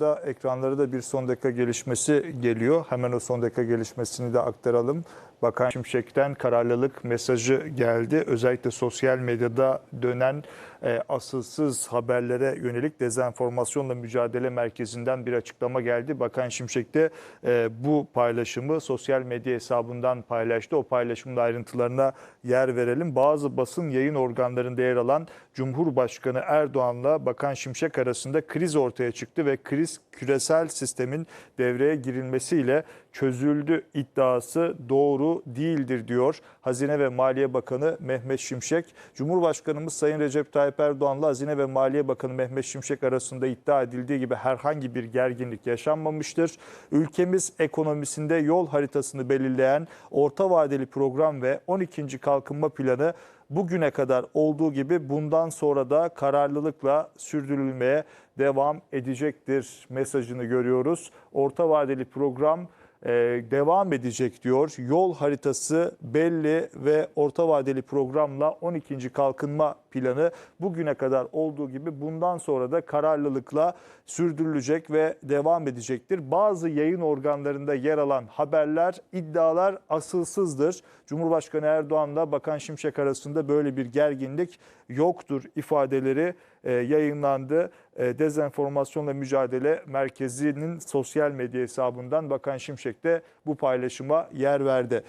da ekranlara da bir son dakika gelişmesi geliyor. Hemen o son dakika gelişmesini de aktaralım. Bakan Şimşek'ten kararlılık mesajı geldi. Özellikle sosyal medyada dönen e, asılsız haberlere yönelik dezenformasyonla mücadele merkezinden bir açıklama geldi. Bakan Şimşek de e, bu paylaşımı sosyal medya hesabından paylaştı. O paylaşımın ayrıntılarına yer verelim. Bazı basın yayın organlarında yer alan Cumhurbaşkanı Erdoğan'la Bakan Şimşek arasında kriz ortaya çıktı ve kriz küresel sistemin devreye girilmesiyle çözüldü iddiası doğru değildir diyor Hazine ve Maliye Bakanı Mehmet Şimşek. Cumhurbaşkanımız Sayın Recep Tayyip Erdoğan'la Hazine ve Maliye Bakanı Mehmet Şimşek arasında iddia edildiği gibi herhangi bir gerginlik yaşanmamıştır. Ülkemiz ekonomisinde yol haritasını belirleyen orta vadeli program ve 12. kalkınma planı bugüne kadar olduğu gibi bundan sonra da kararlılıkla sürdürülmeye devam edecektir mesajını görüyoruz. Orta vadeli program e, devam edecek diyor. Yol haritası belli ve orta vadeli programla 12. kalkınma planı bugüne kadar olduğu gibi bundan sonra da kararlılıkla sürdürülecek ve devam edecektir. Bazı yayın organlarında yer alan haberler, iddialar asılsızdır. Cumhurbaşkanı Erdoğan'la Bakan Şimşek arasında böyle bir gerginlik yoktur ifadeleri e, yayınlandı. E, Dezenformasyonla Mücadele Merkezi'nin sosyal medya hesabından Bakan Şimşek de bu paylaşıma yer verdi.